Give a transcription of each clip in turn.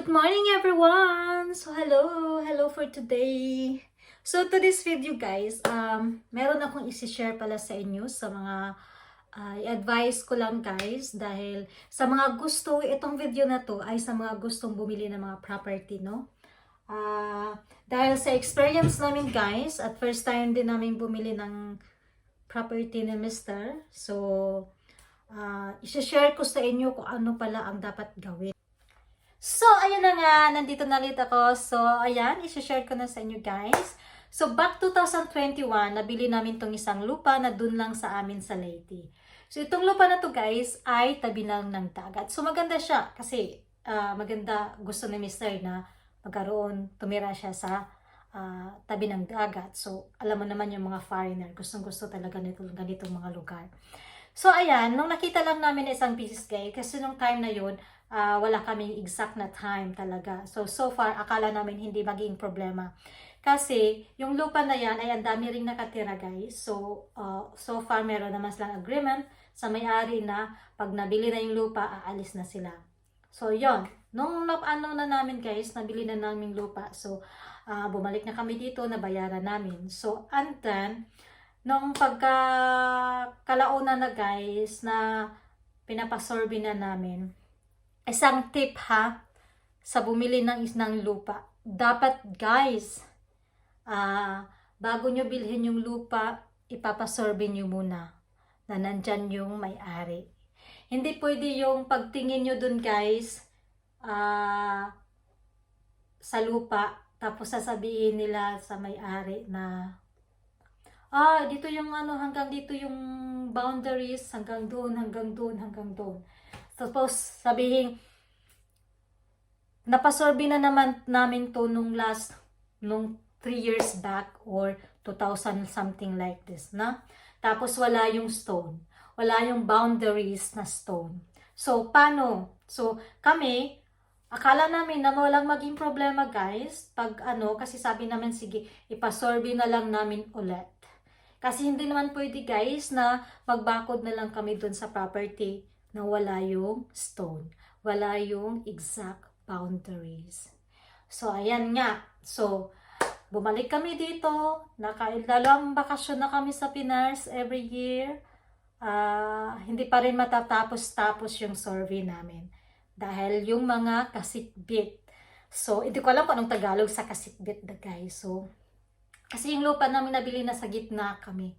Good morning everyone! So hello! Hello for today! So to this video guys, um, meron akong isi-share pala sa inyo sa mga uh, advice ko lang guys dahil sa mga gusto, itong video na to ay sa mga gustong bumili ng mga property, no? Ah, dahil sa experience namin guys, at first time din namin bumili ng property ni Mr. So, uh, isi-share ko sa inyo kung ano pala ang dapat gawin. So, ayan na nga, nandito na ulit ako. So, ayan, isi-share ko na sa inyo guys. So, back 2021, nabili namin tong isang lupa na dun lang sa amin sa Leyte. So, itong lupa na to guys ay tabi lang ng dagat. So, maganda siya kasi ah, maganda gusto ni Mr. na magkaroon, tumira siya sa ah, tabi ng dagat. So, alam mo naman yung mga foreigner, gustong gusto talaga nito ganitong mga lugar. So, ayan, nung nakita lang namin na isang pieces guys, kasi nung time na yun, ah, wala kaming exact na time talaga. So, so far, akala namin hindi maging problema. Kasi, yung lupa na yan ay ang dami ring nakatira guys. So, ah, so far, meron naman silang agreement sa may-ari na pag nabili na yung lupa, aalis na sila. So, yon Nung ano na namin guys, nabili na namin lupa. So, ah, bumalik na kami dito, nabayaran namin. So, and then, nung pagka kalauna na guys, na pinapasorbi na namin, isang tip ha, sa bumili ng isang lupa. Dapat guys, ah, bago nyo bilhin yung lupa, ipapasorbe nyo muna na nandyan yung may-ari. Hindi pwede yung pagtingin nyo dun guys, ah, sa lupa, tapos sasabihin nila sa may-ari na ah, dito yung ano, hanggang dito yung boundaries, hanggang doon, hanggang doon, hanggang doon. Tapos sabihin, napasorbi na naman namin to nung last, nung 3 years back or 2000 something like this, na? Tapos wala yung stone. Wala yung boundaries na stone. So, paano? So, kami, akala namin na walang maging problema guys. Pag ano, kasi sabi namin, sige, ipasorbi na lang namin ulit. Kasi hindi naman pwede guys na magbakod na lang kami dun sa property na wala yung stone. Wala yung exact boundaries. So, ayan nga. So, bumalik kami dito. Nakailalang bakasyon na kami sa Pinas every year. Ah, hindi pa rin matatapos-tapos yung survey namin. Dahil yung mga kasitbit. So, hindi ko alam kung anong Tagalog sa kasitbit na guys. So, kasi yung lupa namin nabili na sa gitna kami.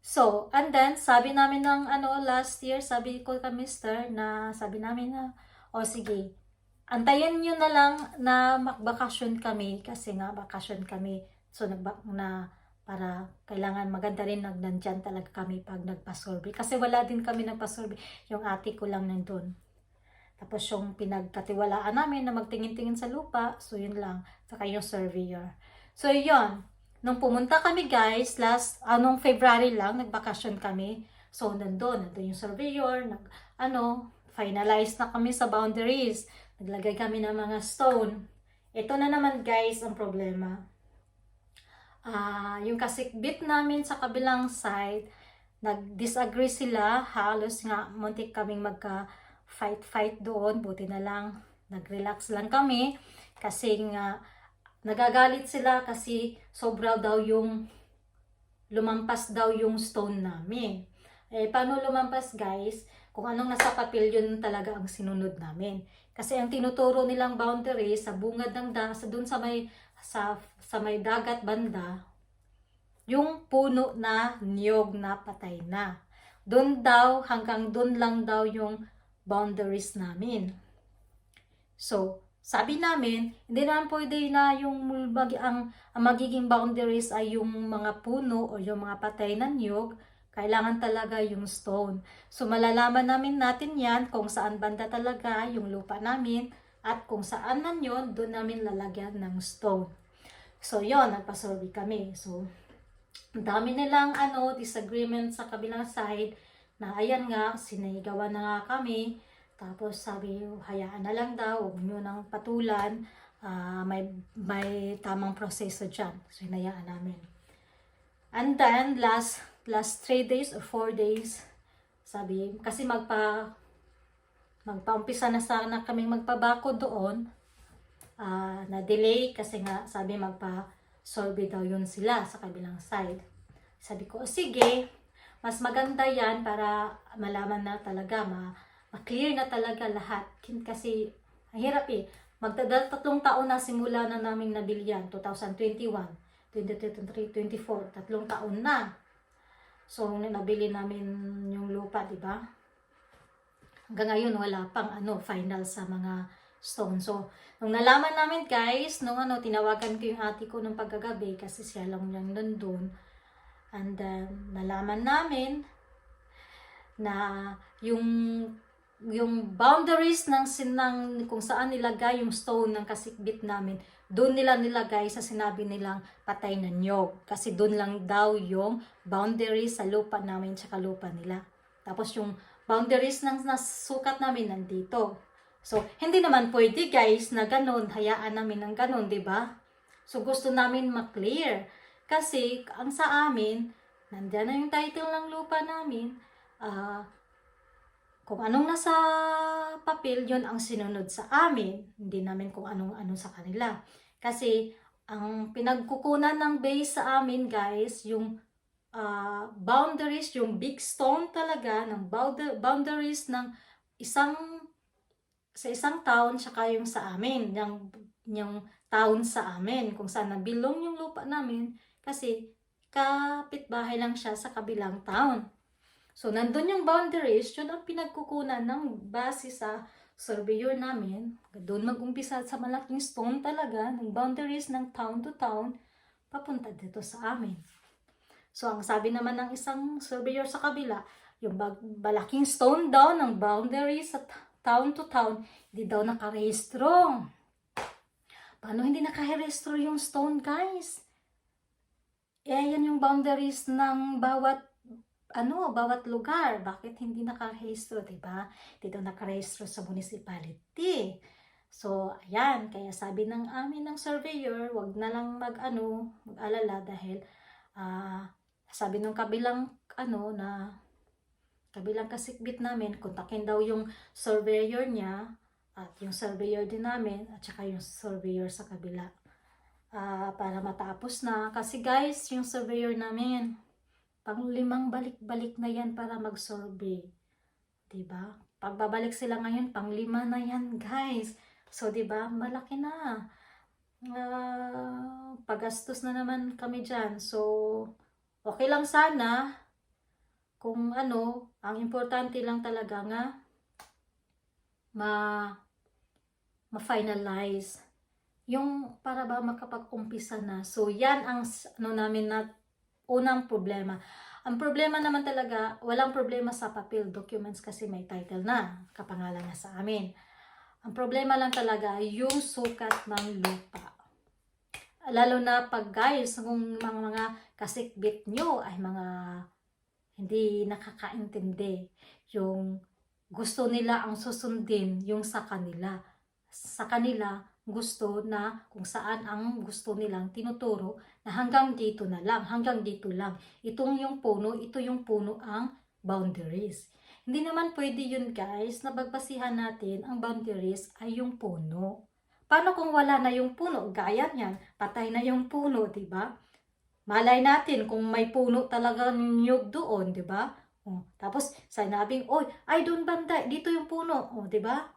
So, and then, sabi namin ng ano, last year, sabi ko ka mister, na sabi namin na, o sige, antayin nyo na lang na magbakasyon kami, kasi nga, bakasyon kami. So, nagba, na, para kailangan maganda rin nag nandyan talaga kami pag nagpasorbe. Kasi wala din kami nagpasorbe. Yung ate ko lang nandun. Tapos yung pinagkatiwalaan namin na magtingin-tingin sa lupa, so yun lang. Saka yung surveyor. So yun, nung pumunta kami guys, last, anong February lang, nagbakasyon kami. So nandun, nandun yung surveyor, nag, ano, finalize na kami sa boundaries. Naglagay kami ng mga stone. Ito na naman guys ang problema. Ah, yung kasikbit namin sa kabilang side, nag-disagree sila, halos nga muntik kaming magka fight-fight doon, buti na lang nag-relax lang kami kasi nga nagagalit sila kasi sobra daw yung lumampas daw yung stone namin. Eh, paano lumampas guys? Kung anong nasa papel yun talaga ang sinunod namin. Kasi ang tinuturo nilang boundary sa bungad ng da, sa dun sa may sa, sa may dagat banda, yung puno na niyog na patay na. Doon daw, hanggang doon lang daw yung boundaries namin. So, sabi namin, hindi naman pwede na yung mag, ang, ang magiging boundaries ay yung mga puno o yung mga patay na niyog, kailangan talaga yung stone. So, malalaman namin natin yan kung saan banda talaga yung lupa namin at kung saan man yun, doon namin lalagyan ng stone. So, yon nagpasurvey kami. So, dami nilang ano, disagreement sa kabilang side na ayan nga, sinigawan na nga kami. Tapos sabi, hayaan na lang daw, huwag nyo nang patulan. Ah, may, may tamang proseso dyan. So, hinayaan namin. And then, last, last 3 days or 4 days, sabi, kasi magpa, magpaumpisa na sana kaming magpabako doon. ah, na-delay kasi nga sabi magpa-survey daw yun sila sa kabilang side. Sabi ko, "O, sige, mas maganda yan para malaman na talaga, ma ma-clear na talaga lahat. Kasi, hirap eh. Magdadal tatlong taon na simula na namin nabili yan, 2021, 2023, 24, tatlong taon na. So, nabili namin yung lupa, di ba? Hanggang ngayon, wala pang ano, final sa mga stone. So, nung nalaman namin guys, nung ano, tinawagan ko yung ate ko nung pagkagabi kasi siya lang lang nandun. And then, nalaman namin na yung yung boundaries ng sinang kung saan nilagay yung stone ng kasikbit namin, doon nila nilagay sa sinabi nilang patay na nyog. Kasi doon lang daw yung boundaries sa lupa namin tsaka lupa nila. Tapos yung boundaries ng nasukat namin nandito. So, hindi naman pwede guys na ganun, hayaan namin ng ganun, di ba? So, gusto namin ma-clear. Kasi, ang sa amin, nandyan na yung title ng lupa namin, ah, kung anong nasa papel, yun ang sinunod sa amin. Hindi namin kung anong ano sa kanila. Kasi, ang pinagkukunan ng base sa amin, guys, yung ah, boundaries, yung big stone talaga, ng bounda- boundaries ng isang sa isang town, tsaka yung sa amin, yung, yung town sa amin, kung saan nabilong yung lupa namin, kasi kapitbahay lang siya sa kabilang town. So, nandun yung boundaries, yun ang pinagkukunan ng base sa surveyor namin. Doon mag-umpisa sa malaking stone talaga, ng boundaries ng town to town, papunta dito sa amin. So, ang sabi naman ng isang surveyor sa kabila, yung malaking stone daw ng boundaries sa town to town, hindi daw nakarehistro. Paano hindi nakarehistro yung stone, guys? Eh, yan yung boundaries ng bawat ano, bawat lugar. Bakit hindi nakarehistro, di ba? Daw nakarehistro sa municipality. So, ayan, kaya sabi ng amin ng surveyor, wag na lang mag-ano, mag-alala dahil ah, sabi ng kabilang ano na kabilang kasikbit namin, kontakin daw yung surveyor niya at yung surveyor din namin at saka yung surveyor sa kabila Ah, para matapos na. Kasi guys, yung surveyor namin, pang limang balik-balik na yan para mag-survey. 'Di ba? Pagbabalik sila ngayon, pang lima na yan, guys. So, 'di ba? Malaki na. Ah, pagastos na naman kami diyan. So, okay lang sana kung ano, ang importante lang talaga nga ma ma-finalize yung para ba makapag-umpisa na. So, yan ang ano namin na unang problema. Ang problema naman talaga, walang problema sa papel documents kasi may title na, kapangalan na sa amin. Ang problema lang talaga, yung sukat ng lupa. Lalo na pag guys, kung mga, mga kasikbit nyo ay mga hindi nakakaintindi. Yung gusto nila ang susundin yung sa kanila. Sa kanila, gusto na kung saan ang gusto nilang tinuturo na hanggang dito na lang, hanggang dito lang. Itong yung puno, ito yung puno ang boundaries. Hindi naman pwede yun guys, na bagbasihan natin ang boundaries ay yung puno. Paano kung wala na yung puno? Gaya niyan, patay na yung puno, di ba? Malay natin kung may puno talaga niyog doon, di ba? Oh, tapos sinabing, oy, ay doon banda, dito yung puno, oh, di ba?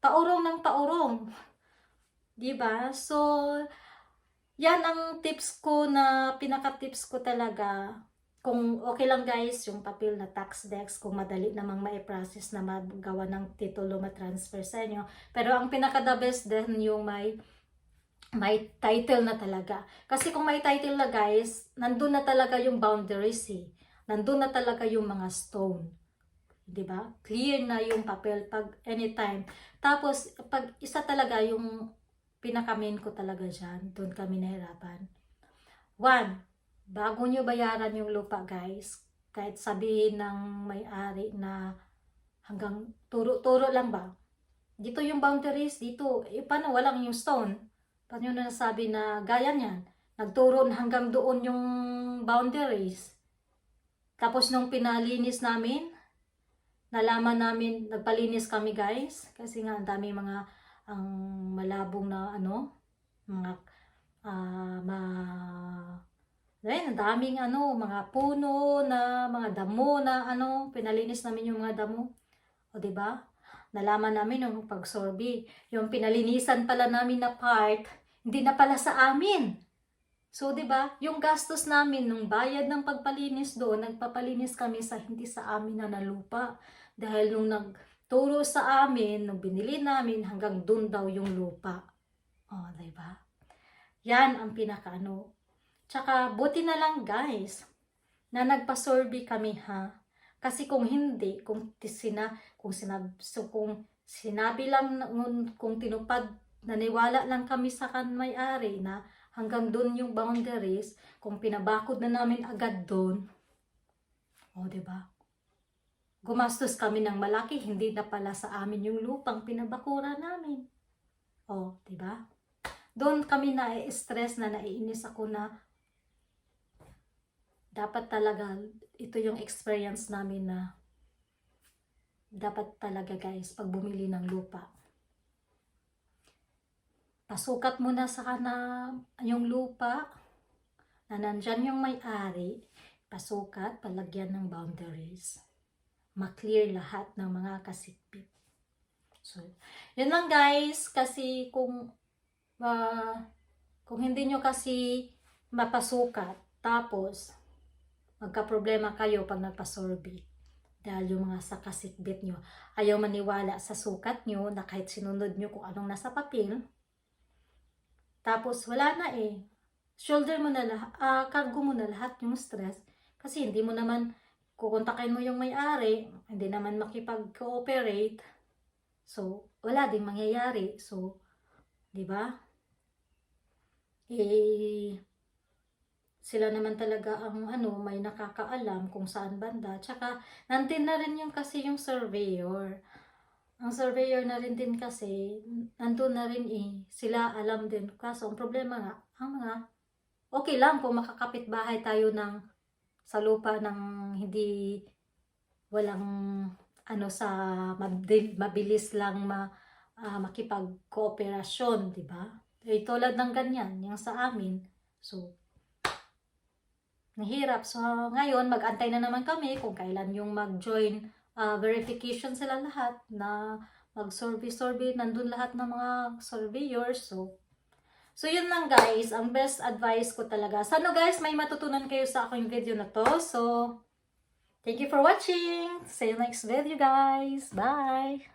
Paurong ng paurong. 'Di ba? So, yan ang tips ko na pinaka-tips ko talaga. Kung okay lang guys, yung papel na tax dex, kung madali namang ma-process na magawa ng titulo ma-transfer sa inyo. Pero ang pinaka-the best din yung may may title na talaga. Kasi kung may title na guys, nandun na talaga yung boundaries eh. Nandun na talaga yung mga stone. 'Di ba? Clear na yung papel pag anytime. Tapos, pag isa talaga yung pinaka-main ko talaga dyan, doon kami nahirapan. One, bago nyo bayaran yung lupa guys, kahit sabihin ng may-ari na hanggang turo-turo lang ba? Dito yung boundaries, dito, eh, paano walang yung stone? Paano na nasabi na gaya niyan? Nagturo na hanggang doon yung boundaries. Tapos nung pinalinis namin, nalaman namin, nagpalinis kami guys, kasi nga ang dami mga ang malabong na ano, mga ah ma Ayun, ang daming ano, mga puno na, mga damo na ano, pinalinis namin yung mga damo. O, ba? Nalaman namin yung pagsorbi. Yung pinalinisan pala namin na part, hindi na pala sa amin. So, di ba? Yung gastos namin, nung bayad ng pagpalinis doon, nagpapalinis kami sa hindi sa amin na nalupa. Dahil nung nagturo sa amin, nung binili namin, hanggang doon daw yung lupa. O, di ba? Yan ang pinakaano. Tsaka, buti na lang guys, na nagpasorbi kami ha. Kasi kung hindi, kung sina, kung sinab, so kung sinabi lang, kung tinupad, naniwala lang kami sa kan may-ari na hanggang doon yung boundaries, kung pinabakod na namin agad doon, o, di ba? Gumastos kami ng malaki, hindi na pala sa amin yung lupang pinabakura namin. O, di ba? Doon kami na-stress na naiinis ako na dapat talaga ito yung experience namin na dapat talaga guys pag bumili ng lupa pasukat mo na sa kana yung lupa na nandyan yung may-ari pasukat palagyan ng boundaries maklear lahat ng mga kasikpit so yun lang guys kasi kung ah, kung hindi nyo kasi mapasukat tapos magka-problema kayo pag nagpasorbi. Dahil yung mga sakasikbit nyo, ayaw maniwala sa sukat nyo na kahit sinunod nyo kung anong nasa papel. Tapos wala na eh. Shoulder mo na lahat, ah, cargo mo na lahat yung stress. Kasi hindi mo naman kukontakin mo yung may-ari, hindi naman makipag-cooperate. So, wala ding mangyayari. So, di ba? Eh, sila naman talaga ang ano, may nakakaalam kung saan banda. Tsaka, nandun na rin yung kasi yung surveyor. Ang surveyor na rin din kasi, nandun na rin eh. Sila alam din. Kaso, ang problema nga, ang mga, okay lang kung makakapit bahay tayo ng, sa lupa ng hindi, walang, ano sa, mabilis lang ma, ah, makipag-kooperasyon, di ba? Eh, tulad ng ganyan, yung sa amin. So, Nahirap. So, ngayon, mag-antay na naman kami kung kailan yung mag-join ah, verification sila lahat na mag-survey-survey. Nandun lahat ng mga surveyors. So, so yun lang guys. Ang best advice ko talaga. Sana guys, may matutunan kayo sa aking video na to. So, thank you for watching. See you next video guys. Bye!